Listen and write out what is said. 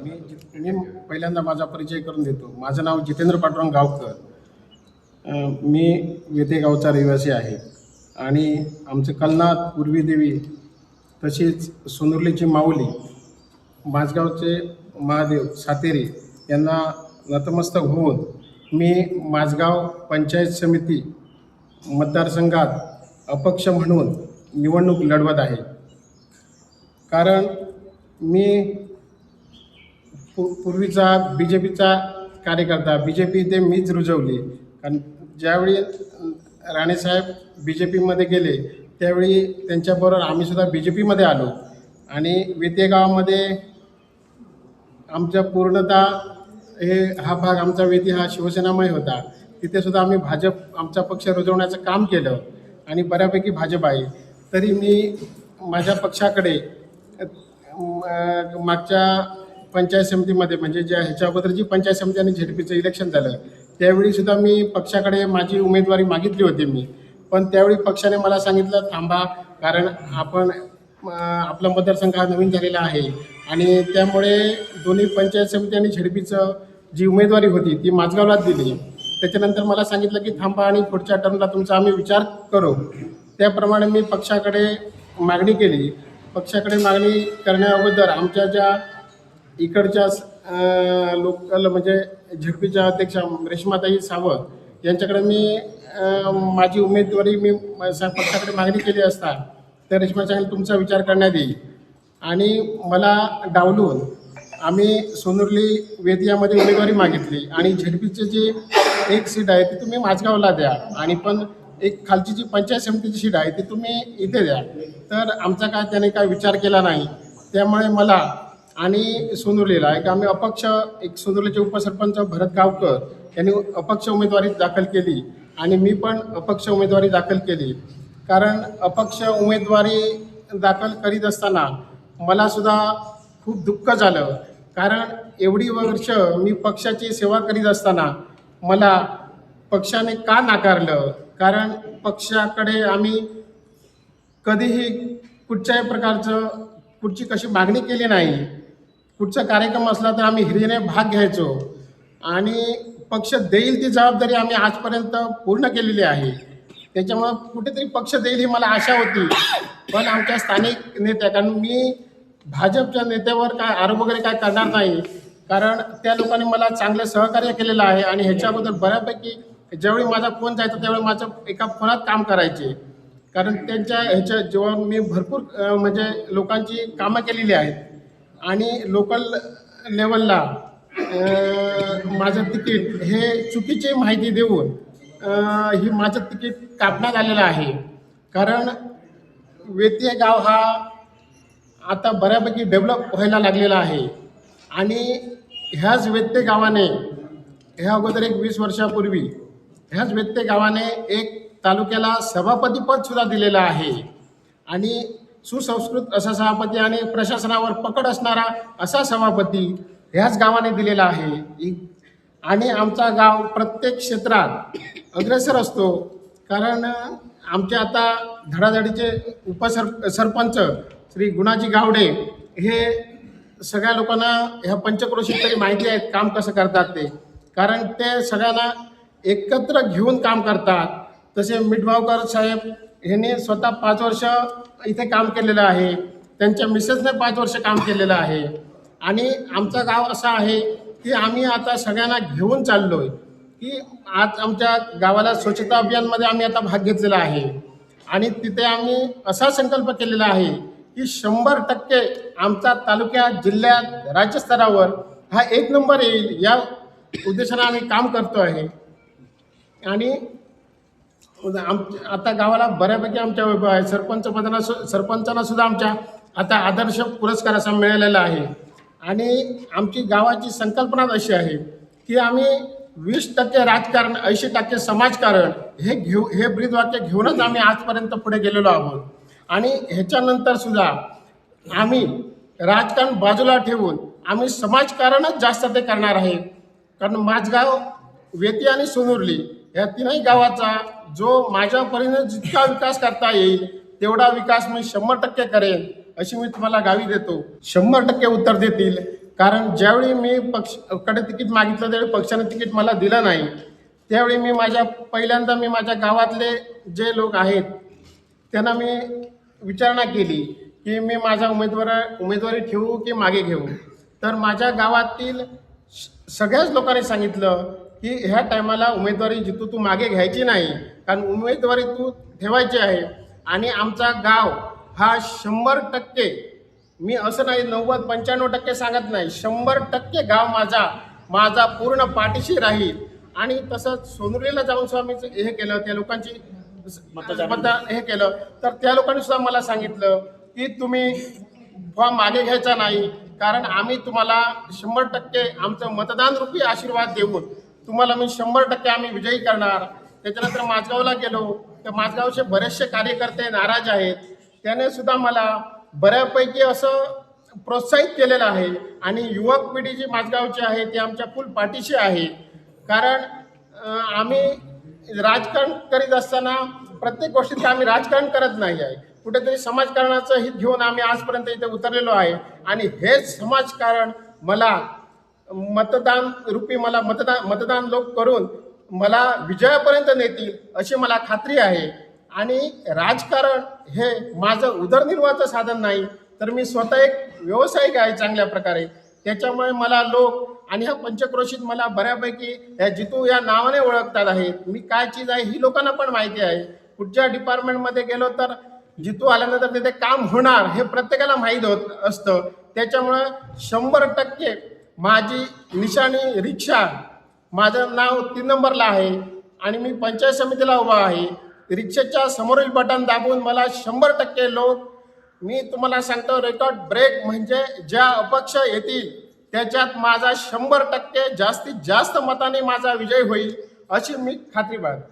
मी मी पहिल्यांदा माझा परिचय करून देतो. माझं नाव जितेंद्र पाटुरंग गावकर. मी वेते गावचा रहिवासी आहे. आणि आमचं कलनाथ पूर्वी देवी तसेच सोनुर्लीची माऊली माझगावचे महादेव सातेरी यांना नतमस्तक होऊन मी माझगाव पंचायत समिती मतदारसंघात अपक्ष म्हणून निवडणूक लढवत आहे. कारण मी पू पूर्वीचा बी जे पीचा कार्यकर्ता बी जे पी ते मीच रुजवली. कारण ज्यावेळी राणेसाहेब बी जे पीमध्ये गेले त्यावेळी त्यांच्याबरोबर आम्हीसुद्धा बी जे पीमध्ये आलो. आणि वेते गावामध्ये आमच्या पूर्णतः हे हा भाग आमचा वेती हा शिवसेनामय होता. तिथेसुद्धा आम्ही भाजप आमचा पक्ष रुजवण्याचं काम केलं. आणि बऱ्यापैकी भाजप आहे. तरी मी माझ्या पक्षाकडे मागच्या पंचायत समितीमध्ये म्हणजे ज्या ह्याच्या अगोदर जी पंचायत समिती आणि झेडपीचं इलेक्शन झालं त्यावेळी सुद्धा मी पक्षाकडे माझी उमेदवारी मागितली होती मी. पण त्यावेळी पक्षाने मला सांगितलं थांबा कारण आपण आपला मतदारसंघ हा नवीन झालेला आहे. आणि त्यामुळे दोन्ही पंचायत समिती आणि झेडपीचं जी उमेदवारी होती ती माझगावलाच दिली. त्याच्यानंतर मला सांगितलं की थांबा आणि पुढच्या टर्मला तुमचा आम्ही विचार करू. त्याप्रमाणे मी पक्षाकडे मागणी केली. पक्षाकडे मागणी करण्याअगोदर आमच्या ज्या इकडच्या लोकल म्हणजे झेडपीच्या अध्यक्षा रेश्माताई सावंत यांच्याकडे मी माझी उमेदवारी मी पक्षाकडे मागणी केली असता तर रेश्मा सांगेल तुमचा विचार करण्यात येईल. आणि मला डावलून आम्ही सोनुर्ली वेदियामध्ये उमेदवारी मागितली. आणि झेडपीचे जे एक सीट आहे ती तुम्ही माझगावला द्या. आणि पण एक खालची जी पंचायत समितीची सीट आहे ती तुम्ही इथे द्या. तर आमचा काय त्याने काय विचार केला नाही त्यामुळे मला आणि सोनुर्लीला एक आम्ही अपक्ष एक सोनुर्लीचे उपसरपंच भरत गावकर यांनी अपक्ष उमेदवारी दाखल केली आणि मी पण अपक्ष उमेदवारी दाखल केली. कारण अपक्ष उमेदवारी दाखल करीत असताना मलासुद्धा खूप दुःख झालं. कारण एवढी वर्ष मी पक्षाची सेवा करीत असताना मला पक्षाने का नाकारलं? कारण पक्षाकडे आम्ही कधीही कुठच्याही प्रकारचं कुठची कशी मागणी केली नाही कुठचा कार्यक्रम असला तर आम्ही हिरीने भाग घ्यायचो. आणि पक्ष देईल ती जबाबदारी आम्ही आजपर्यंत पूर्ण केलेली आहे. त्याच्यामुळं कुठेतरी पक्ष देईल ही मला आशा होती. पण आमच्या स्थानिक नेत्या कारण मी भाजपच्या नेत्यावर काय आरोप वगैरे काय करणार नाही. कारण त्या लोकांनी मला चांगलं सहकार्य केलेलं आहे आणि ह्याच्या अगोदर बऱ्यापैकी ज्यावेळी माझा फोन जायचा त्यावेळी माझं एका फोनात काम करायचे. कारण त्यांच्या ह्याच्या जेव्हा मी भरपूर म्हणजे लोकांची कामं केलेली आहेत आणि लोकल लेवलला माझं तिकीट हे चुकीची माहिती देऊन ही माझं तिकीट कापण्यात आलेलं आहे. कारण वेतीय गाव हा आता बऱ्यापैकी डेव्हलप व्हायला लागलेला आहे. आणि ह्याच व्यत्यय गावाने ह्या अगोदर एक वीस वर्षापूर्वी ह्याच व्यत्यय गावाने एक तालुक्याला सभापतीपदसुद्धा दिलेलं आहे. आणि सुसंस्कृत असा सभापती आणि प्रशासनावर पकड असणारा असा सभापती ह्याच गावाने दिलेला आहे. आणि आमचा गाव प्रत्येक क्षेत्रात अग्रेसर असतो. कारण आमचे आता धडाधडीचे उपसर सरपंच श्री गुणाजी गावडे हे सगळ्या लोकांना ह्या पंचक्रोशीत तरी माहिती आहेत काम कसं करतात ते. कारण ते सगळ्यांना एकत्र घेऊन काम करतात. तसे मिठभावकर साहेब ह्यांनी स्वतः पाच वर्ष इथे काम केलेलं आहे. त्यांच्या मिसेसने पाच वर्ष काम केलेलं आहे. आणि आमचं गाव असं आहे की आम्ही आता सगळ्यांना घेऊन चाललो आहे की आज आमच्या गावाला स्वच्छता अभियानमध्ये आम्ही आता भाग घेतलेला आहे. आणि तिथे आम्ही असा संकल्प केलेला आहे की शंभर टक्के आमचा तालुक्यात जिल्ह्यात राज्यस्तरावर हा एक नंबर येईल या उद्देशाने आम्ही काम करतो आहे आणि आम आता गावाला बऱ्यापैकी आमच्या वैभव आहे सरपंच पदांना सु सरपंचांना सुद्धा आमच्या आता आदर्श पुरस्कार असा मिळालेला आहे. आणि आमची गावाची संकल्पना अशी आहे की आम्ही वीस टक्के राजकारण ऐंशी टक्के समाजकारण हे घेऊ हे ब्रीदवाक्य घेऊनच आम्ही आजपर्यंत पुढे गेलेलो आहोत. आणि ह्याच्यानंतर सुद्धा आम्ही राजकारण बाजूला ठेवून आम्ही समाजकारणच जास्त ते करणार आहे. कारण माझगाव वेती आणि सोनुर्ली या तीनही गावाचा जो माझ्या परीने जितका विकास करता येईल तेवढा विकास मी शंभर टक्के करेन अशी मी तुम्हाला गावी देतो. शंभर टक्के उत्तर देतील. कारण ज्यावेळी मी पक्षकडे तिकीट मागितलं त्यावेळी पक्षाने तिकीट मला दिलं नाही. त्यावेळी मी माझ्या पहिल्यांदा मी माझ्या गावातले जे लोक आहेत त्यांना मी विचारणा केली की मी माझा उमेदवार उमेदवारी ठेवू की मागे घेऊ? तर माझ्या गावातील सगळ्याच लोकांनी सांगितलं की ह्या टायमाला उमेदवारी जितू तू मागे घ्यायची नाही कारण उमेदवारी तू ठेवायची आहे. आणि आमचा गाव हा शंभर टक्के मी असं नाही नव्वद पंच्याण्णव टक्के सांगत नाही शंभर टक्के गाव माझा माझा पूर्ण पाठीशी राहील. आणि तसंच सोनुरीला जाऊन स्वामीचं हे केलं त्या लोकांची मतदान हे केलं. तर त्या लोकांनी सुद्धा मला सांगितलं की तुम्ही फॉर्म मागे घ्यायचा नाही कारण आम्ही तुम्हाला शंभर टक्के आमचं मतदान रूपी आशीर्वाद देऊन तुम्हाला मी शंभर टक्के आम्ही विजयी करणार. त्याच्यानंतर माझगावला गेलो. तर माझगावचे बरेचसे कार्यकर्ते नाराज आहेत. त्याने सुद्धा मला बऱ्यापैकी असं प्रोत्साहित केलेलं आहे. आणि युवक पिढी जी माझगावची आहे ती आमच्या फुल पाठीशी आहे. कारण आम्ही राजकारण करीत असताना प्रत्येक गोष्टीत आम्ही राजकारण करत नाही आहे. कुठेतरी समाजकारणाचं हित घेऊन आम्ही आजपर्यंत इथे उतरलेलो आहे. आणि हेच समाजकारण मला मतदान रूपी मला मतदान मतदान लोक करून मला विजयापर्यंत नेतील अशी मला खात्री आहे. आणि राजकारण हे माझं उदरनिर्वाहाचं साधन नाही तर मी स्वतः एक व्यावसायिक आहे चांगल्या प्रकारे. त्याच्यामुळे मला लोक आणि ह्या पंचक्रोशीत मला बऱ्यापैकी ह्या जितू या नावाने ओळखतात आहेत. मी काय चीज आहे ही लोकांना पण माहिती आहे. कुठच्या डिपार्टमेंटमध्ये गेलो तर जितू आल्यानंतर तिथे काम होणार हे प्रत्येकाला माहीत होत असतं. त्याच्यामुळं शंभर टक्के माझी निशाणी रिक्षा माझं नाव तीन नंबरला आहे आणि मी पंचायत समितीला उभा आहे. रिक्षेच्या समोरील बटन दाबून मला शंभर टक्के लोक मी तुम्हाला सांगतो रेकॉर्ड ब्रेक म्हणजे ज्या अपक्ष येतील त्याच्यात माझा शंभर टक्के जास्तीत जास्त मताने माझा विजय होईल अशी मी खात्री बाळगतो.